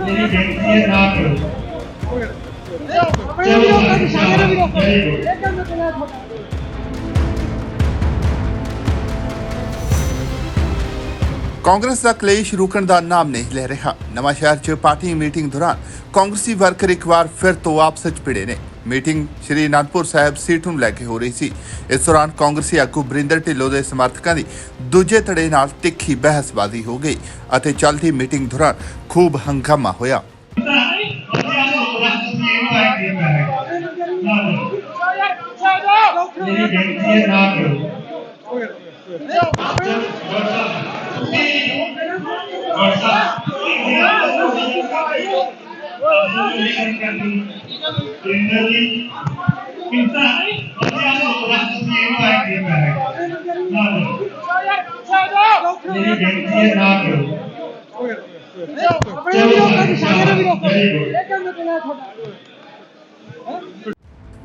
ਮੇਰੀ ਬੇਨਤੀ ਹੈ ਨਾ ਕਰੋ ਚਲੋ ਸਾਰੇ ਵੀਰੋ ਇਹ ਕੰਮ ਤੇ ਨਾ ਕਾਂਗਰਸ ਦਾ ਕਲੇਸ਼ ਰੁਕਣ ਦਾ ਨਾਮ ਨਹੀਂ ਲੈ ਰਿਹਾ। ਨਵਾਂ ਸ਼ਹਿਰ 'ਚ ਪਾਰਟੀ ਮੀਟਿੰਗ ਦੌਰਾਨ ਕਾਂਗਰਸੀ ਵਰਕਰ ਇੱਕ ਵਾਰ ਫਿਰ ਤੋਂ ਆਪਸ 'ਚ ਭਿੜੇ ਨੇ। ਮੀਟਿੰਗ ਸ਼੍ਰੀ ਅਨੰਦਪੁਰ ਸਾਹਿਬ ਸੀਟ ਨੂੰ ਲੈ ਕੇ ਹੋ ਰਹੀ ਸੀ। ਇਸ ਦੌਰਾਨ ਕਾਂਗਰਸੀ ਆਗੂ ਬਰਿੰਦਰ ਢਿੱਲੋਂ ਦੇ ਸਮਰਥਕਾਂ ਦੀ ਦੂਜੇ ਧੜੇ ਨਾਲ ਤਿੱਖੀ ਬਹਿਸਬਾਜ਼ੀ ਹੋ ਗਈ ਅਤੇ ਚੱਲਦੀ ਮੀਟਿੰਗ ਦੌਰਾਨ ਖੂਬ ਹੰਗਾਮਾ ਹੋਇਆ। Generally, in fact, what the other one is the invite in there. No, no. Very good. Here, not you. Very good. Very good.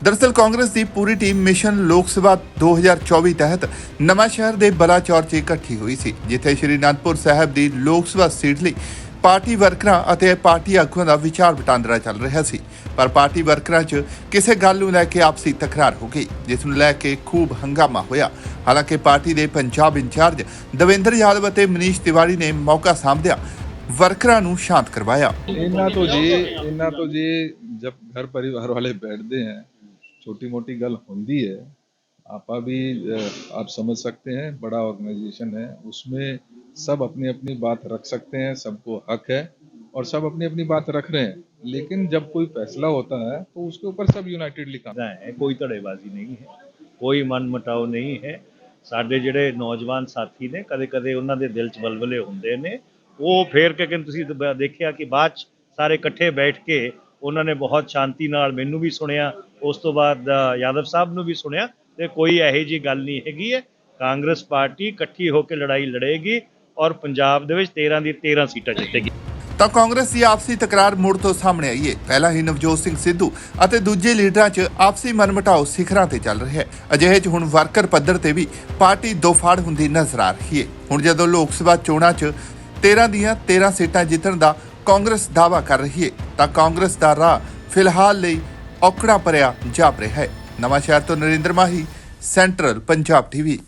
ਦਰਸਲ ਕਾਂਗਰਸ ਦੀ ਪੂਰੀ ਟੀਮ ਮਿਸ਼ਨ ਲੋਕ ਸਭਾ 2024 ਤਹਿਤ ਨਵਾਂ ਸ਼ਹਿਰ ਦੇ ਬਲਾਚੌਰ 'ਚ ਇਕੱਠੀ ਹੋਈ ਸੀ, ਜਿੱਥੇ ਸ਼੍ਰੀ ਅਨੰਦਪੁਰ ਸਾਹਿਬ ਦੀ ਲੋਕ ਸਭਾ ਸੀਟ ਲਈ ਪਾਰਟੀ ਵਰਕਰਾਂ ਅਤੇ ਪਾਰਟੀ ਆਗੂਆਂ ਦਾ ਵਿਚਾਰ ਵਟਾਂਦਰਾ ਚੱਲ ਰਿਹਾ ਸੀ। ਪਰ ਪਾਰਟੀ ਵਰਕਰਾਂ 'ਚ ਕਿਸੇ ਗੱਲ ਨੂੰ ਲੈ ਕੇ ਆਪਸੀ ਤਕਰਾਰ ਹੋ ਗਈ, ਜਿਸ ਨੂੰ ਲੈ ਕੇ ਖੂਬ ਹੰਗਾਮਾ ਹੋਇਆ। ਹਾਲਾਂਕਿ ਪਾਰਟੀ ਦੇ ਪੰਜਾਬ ਇੰਚਾਰਜ ਦਵਿੰਦਰ ਯਾਦਵ ਅਤੇ ਮਨੀਸ਼ ਤਿਵਾੜੀ ਨੇ ਮੌਕਾ ਸਾਂਭਿਆ ਵਰਕਰਾਂ ਨੂੰ ਸ਼ਾਂਤ ਕਰਵਾਇਆ। इन्ना तो जी इन्ना तो जी जब घर परिवार वाले बैठते हैं छोटी मोटी गल होती है आपा भी अ, आप समझ सकते हैं बड़ा ऑर्गेनाइजेशन है उसमें सब अपनी अपनी बात रख सकते हैं सबको हक है और सब अपनी अपनी बात रख रहे हैं लेकिन जब कोई फैसला होता है तो उसके ऊपर सब यूनाइटेडली काम ਦਾ ਹੈ ਕੋਈ ਧੜੇਬਾਜ਼ੀ ਨਹੀਂ ਹੈ ਕੋਈ ਮਨ ਮਟਾਓ ਨਹੀਂ ਹੈ ਸਾਡੇ ਜਿਹੜੇ ਨੌਜਵਾਨ ਸਾਥੀ ਨੇ ਕਦੇ ਕਦੇ ਉਹਨਾਂ ਦੇ ਦਿਲ 'ਚ ਬਲਬਲੇ ਹੁੰਦੇ ਨੇ ਉਹ ਫੇਰ ਕੇ ਕਿ ਤੁਸੀਂ ਦ- ਦੇਖਿਆ ਕਿ ਬਾਅਦ 'ਚ ਸਾਰੇ ਇਕੱਠੇ ਬੈਠ ਕੇ ਉਹਨਾਂ ਨੇ ਬਹੁਤ ਸ਼ਾਂਤੀ ਨਾਲ ਮੈਨੂੰ ਵੀ ਸੁਣਿਆ ਉਸ ਤੋਂ ਬਾਅਦ ਯਾਦਵ ਸਾਹਿਬ ਨੂੰ ਵੀ ਸੁਣਿਆ ਤੇ ਕੋਈ ਇਹੋ ਜੀ ਗੱਲ ਨਹੀਂ ਹੈਗੀ ਹੈ। ਕਾਂਗਰਸ ਪਾਰਟੀ ਇਕੱਠੀ ਹੋ ਕੇ ਲੜਾਈ ਲੜੇਗੀ ਔਰ ਪੰਜਾਬ ਦੇ ਵਿੱਚ 13 ਦੀ 13 ਸੀਟਾਂ ਜਿੱਤੇਗੀ। ਤਾਂ ਕਾਂਗਰਸ ਦੀ ਆਪਸੀ ਤਕਰਾਰ ਮੁੜ ਤੋਂ ਸਾਹਮਣੇ ਆਈ ਹੈ। ਪਹਿਲਾਂ ਹੀ ਨਵਜੋਤ ਸਿੰਘ ਸਿੱਧੂ ਅਤੇ ਦੂਜੇ ਲੀਡਰਾਂ 'ਚ ਆਪਸੀ ਮਨਮਟਾਓ ਸਿਖਰਾਂ ਤੇ ਚੱਲ ਰਿਹਾ ਹੈ। ਅਜਿਹੇ 'ਚ ਹੁਣ ਵਰਕਰ ਪੱਧਰ ਤੇ ਵੀ ਪਾਰਟੀ ਦੋ ਫਾੜ ਹੁੰਦੀ ਨਜ਼ਰ ਆ ਰਹੀ ਹੈ। ਹੁਣ ਜਦੋਂ ਲੋਕ ਸਭਾ ਚੋਣਾਂ 'ਚ 13 ਦੀਆਂ 13 ਸੀਟਾਂ ਜਿੱਤਣ ਦਾ ਕਾਂਗਰਸ ਦਾਵਾ ਕਰ ਰਹੀ ਹੈ, ਤਾਂ ਕਾਂਗਰਸ ਦਾ ਰਾਹ ਫਿਲਹਾਲ ਲਈ ਔਕੜਾ ਭਰਿਆ ਜਾਪ ਰਿਹਾ ਹੈ। ਨਵਾਂ ਸ਼ਹਿਰ ਤੋਂ ਨਰਿੰਦਰ ਮਾਹੀ ਸੈਂਟਰਲ ਪੰਜਾਬ ਟੀਵੀ।